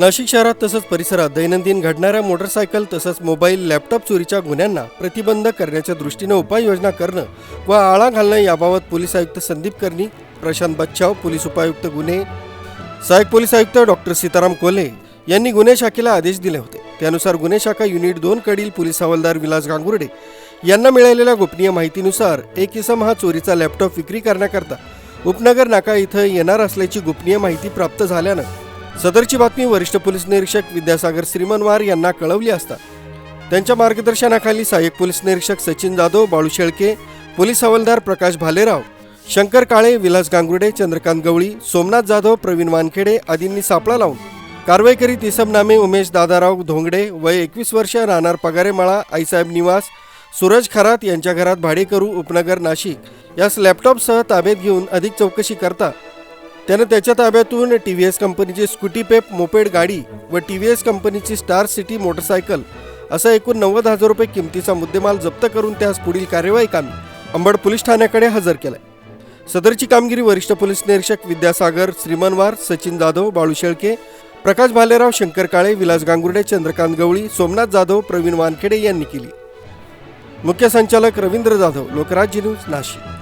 नाशिक शहरात तसंच परिसरात दैनंदिन घडणाऱ्या मोटरसायकल तसंच मोबाईल लॅपटॉप चोरीच्या गुन्ह्यांना प्रतिबंध करण्याच्या दृष्टीनं उपाययोजना करणं व आळा घालणं याबाबत पोलीस आयुक्त संदीप कर्णी प्रशांत बच्छाव पोलीस उपायुक्त गुन्हे सहाय्यक पोलीस आयुक्त डॉक्टर सीताराम कोल्हे यांनी गुन्हे शाखेला आदेश दिले होते. त्यानुसार गुन्हे शाखा युनिट दोन कडील पोलीस हवालदार विलास गांगुर्डे यांना मिळालेल्या गोपनीय माहितीनुसार एक इसम हा चोरीचा लॅपटॉप विक्री करण्याकरता उपनगर नाका इथं येणार असल्याची गोपनीय माहिती प्राप्त झाल्यानं सदरची बातमी वरिष्ठ पोलीस निरीक्षक विद्यासागर श्रीमनवार यांना कळवली असता. त्यांच्या मार्गदर्शनाखाली सहाय्यक पोलीस निरीक्षक सचिन जाधव बाळू शेळके पोलीस हवालदार प्रकाश भालेराव शंकर काळे विलास गांगुर्डे चंद्रकांत गवळी सोमनाथ जाधव प्रवीण वानखेडे आदींनी सापळा लावून कारवाई करीत इसम नामे उमेश दादाराव धोंगडे वय एकवीस वर्ष राहणार पगारेमाळा आईसाहेब निवास सूरज खरात यांच्या घरात भाडेकरू उपनगर नाशिक. यास लॅपटॉपसह ताब्यात घेऊन अधिक चौकशी करता त्यानं त्याच्या ताब्यातून टी व्ही एस कंपनीची स्कूटी पेप मोपेड गाडी व टी व्ही एस कंपनीची स्टार सिटी मोटरसायकल असा एकूण नव्वद हजार रुपये किमतीचा मुद्देमाल जप्त करून त्यास पुढील कार्यवाही कामी अंबड पोलीस ठाण्याकडे हजर केलाय. सदरची कामगिरी वरिष्ठ पोलीस निरीक्षक विद्यासागर श्रीमनवार सचिन जाधव बाळू शेळके प्रकाश भालेराव शंकर काळे विलास गांगुर्डे चंद्रकांत गवळी सोमनाथ जाधव प्रवीण वानखेडे यांनी केली. मुख्य संचालक रवींद्र जाधव लोकराज्य न्यूज नाशिक.